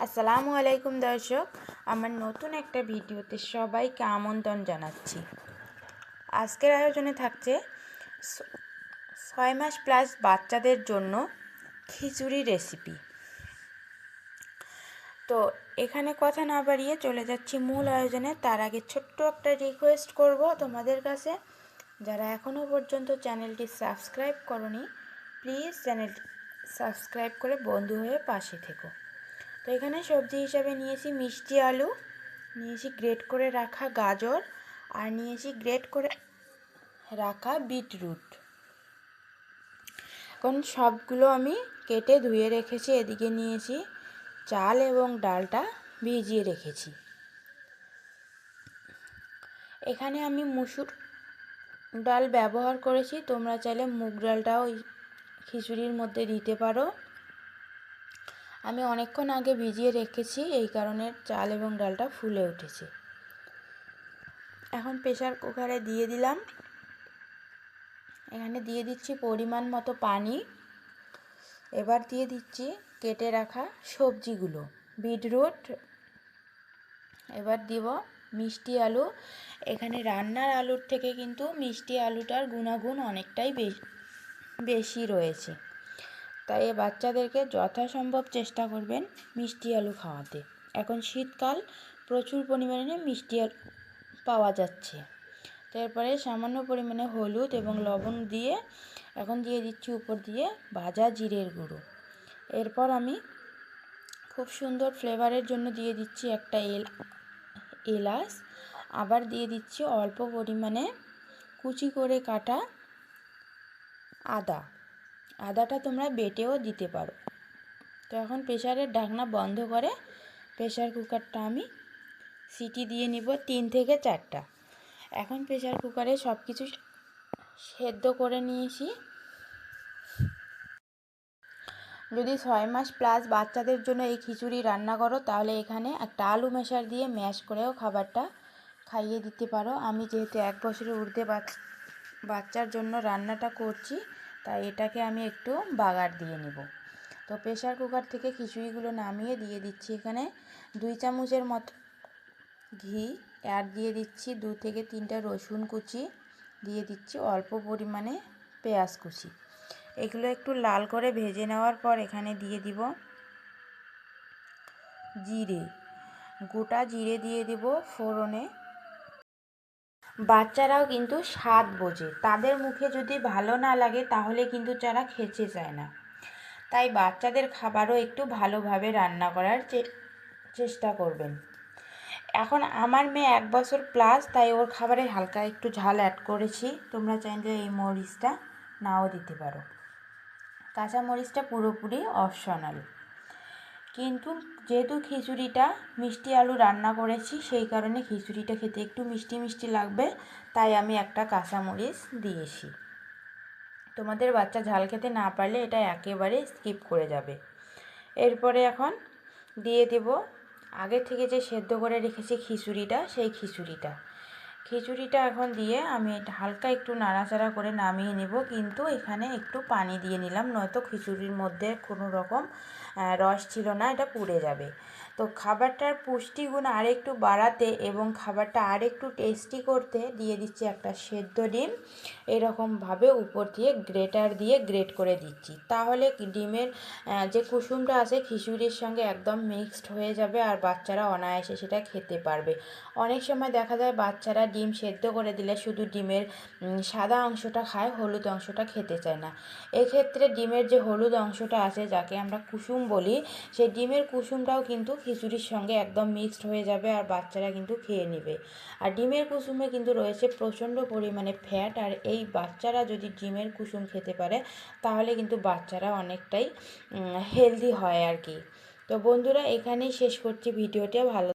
আসসালামু আলাইকুম দর্শক, আমার নতুন একটা ভিডিওতে সবাইকে আমন্ত্রণ জানাচ্ছি। আজকের আয়োজনে থাকছে ছয় মাস প্লাস বাচ্চাদের জন্য খিচুড়ি রেসিপি তো এখানে কথা না বাড়িয়ে চলে যাচ্ছি মূল আয়োজনে। তার আগে ছোট্ট একটা রিকোয়েস্ট করব তোমাদের কাছে। যারা এখনও পর্যন্ত চ্যানেলটি সাবস্ক্রাইব করনি প্লিজ চ্যানেলটি সাবস্ক্রাইব করে বন্ধু হয়ে পাশে থেকো। তো এখানে সবজি হিসাবে নিয়েছি মিষ্টি আলু, নিয়েছি গ্রেট করে রাখা গাজর, আর নিয়েছি গ্রেট করে রাখা বিটরুট। এখন সবগুলো আমি কেটে ধুয়ে রেখেছি, এদিকে নিয়েছি চাল এবং ডালটা ভিজিয়ে রেখেছি। এখানে আমি মুসুর ডাল ব্যবহার করেছি, তোমরা চাইলে মুগ ডালটাও খিচুড়ির মধ্যে দিতে পারো। আমি অনেকক্ষণ আগে ভিজিয়ে রেখেছি, এই কারণে চাল এবং ডালটা ফুলে উঠেছে। এখন প্রেশার কুকারে দিয়ে দিলাম। এখানে দিয়ে দিচ্ছি পরিমাণ মতো পানি। এবার দিয়ে দিচ্ছি কেটে রাখা সবজিগুলো। বিটরুট, এবার দিব মিষ্টি আলু। এখানে রান্নার আলুর থেকে কিন্তু মিষ্টি আলুটার গুণাগুণ অনেকটাই বেশি রয়েছে। তাই বাচ্চাদেরকে যথাসম্ভব চেষ্টা করবেন মিষ্টি আলু খাওয়াতে। এখন শীতকাল, প্রচুর পরিমাণে মিষ্টি আলু পাওয়া যাচ্ছে। তারপরে সামান্য পরিমাণে হলুদ এবং লবণ দিয়ে এখন দিয়ে দিচ্ছি উপর দিয়ে ভাজা জিরের গুঁড়ো। এরপর আমি খুব সুন্দর ফ্লেভারের জন্য দিয়ে দিচ্ছি একটা এল, এলাচ। আবার দিয়ে দিচ্ছি অল্প পরিমাণে কুচি করে কাটা আদা। আদাটা তোমরা বেটেও দিতে পারো। তো এখন প্রেশারের ঢাকনা বন্ধ করে প্রেশার কুকারটা আমি সিটি দিয়ে নিব তিন থেকে চারটা। এখন প্রেশার কুকারে সব কিছু সেদ্ধ করে নিয়েছি। যদি ছয় মাস প্লাস বাচ্চাদের জন্য এই খিচুড়ি রান্না করো, তাহলে এখানে একটা আলু মেশার দিয়ে ম্যাশ করেও খাবারটা খাইয়ে দিতে পারো। আমি যেহেতু এক বছরের ঊর্ধ্বে বাচ্চার জন্য রান্নাটা করছি তাই এটাকে আমি একটু বাগার দিয়ে নেব। তো প্রেশার কুকার থেকে খিচুড়িগুলো নামিয়ে দিয়ে দিচ্ছি এখানে। দুই চামচের মতো ঘি আর দিয়ে দিচ্ছি, দু থেকে তিনটা রসুন কুচি দিয়ে দিচ্ছি, অল্প পরিমাণে পেঁয়াজ কুচি। এগুলো একটু লাল করে ভেজে নেওয়ার পর এখানে দিয়ে দিব জিরে। গোটা জিরে দিয়ে দিব ফোড়নে। বাচ্চারাও কিন্তু স্বাদ বোঝে। তাদের মুখে যদি ভালো না লাগে, তাহলে কিন্তু তারা খেতে চায় না। তাই বাচ্চাদের খাবারও একটু ভালোভাবে রান্না করার চেষ্টা করবেন। এখন আমার মেয়ে এক বছর প্লাস তাই ওর খাবারে হালকা একটু ঝাল অ্যাড করেছি। তোমরা চাইলে এই মরিচটা নাও দিতে পারো। কাঁচা মরিচটা পুরোপুরি অপশনাল কিন্তু যেহেতু খিচুড়িটা মিষ্টি আলু রান্না করেছি, সেই কারণে খিচুড়িটা খেতে একটু মিষ্টি মিষ্টি লাগবে। তাই আমি একটা কাঁচামরিচ দিয়েছি। তোমাদের বাচ্চা ঝাল খেতে না পারলে এটা একেবারে স্কিপ করে যাবে। এরপরে এখন দিয়ে দেব আগে থেকে যে সেদ্ধ করে রেখেছি খিচুড়িটা, সেই খিচুড়িটা। খিচুড়িটা এখন দিয়ে আমি এটা হালকা একটু নাড়াচাড়া করে নামিয়ে নেব, কিন্তু এখানে একটু পানি দিয়ে নিলাম, নয়তো খিচুড়ির মধ্যে কোনো রকম রস ছিল না, এটা পুড়ে যাবে। তো খাবারটার পুষ্টিগুণ আরেকটু বাড়াতে এবং খাবারটা আরেকটু টেস্টি করতে দিয়ে দিচ্ছি একটা সেদ্ধ ডিম। এরকমভাবে উপর দিয়ে গ্রেটার দিয়ে গ্রেট করে দিচ্ছি। তাহলে ডিমের যে কুসুমটা আছে, খিচুড়ির সঙ্গে একদম মিক্সড হয়ে যাবে আর বাচ্চারা অনায়াসে সেটা খেতে পারবে। অনেক সময় দেখা যায় বাচ্চারা ডিম সেদ্ধ করে দিলে শুধু ডিমের সাদা অংশটা খায়, হলুদ অংশটা খেতে চায় না। এক্ষেত্রে ডিমের যে হলুদ অংশটা আছে, যাকে আমরা কুসুম বলি, সেই ডিমের কুসুমটাও কিন্তু খিচুড়ির সঙ্গে একদম মিক্সড হয়ে যাবে আর বাচ্চারা কিন্তু খেয়ে নেবে। আর ডিমের কুসুমে কিন্তু রয়েছে প্রচণ্ড পরিমাণে ফ্যাট আর এই বাচ্চারা যদি ডিমের কুসুম খেতে পারে, তাহলে কিন্তু বাচ্চারা অনেকটাই হেলদি হয় আর কি। তো বন্ধুরা, এখানেই শেষ করছি ভিডিওটা। ভালো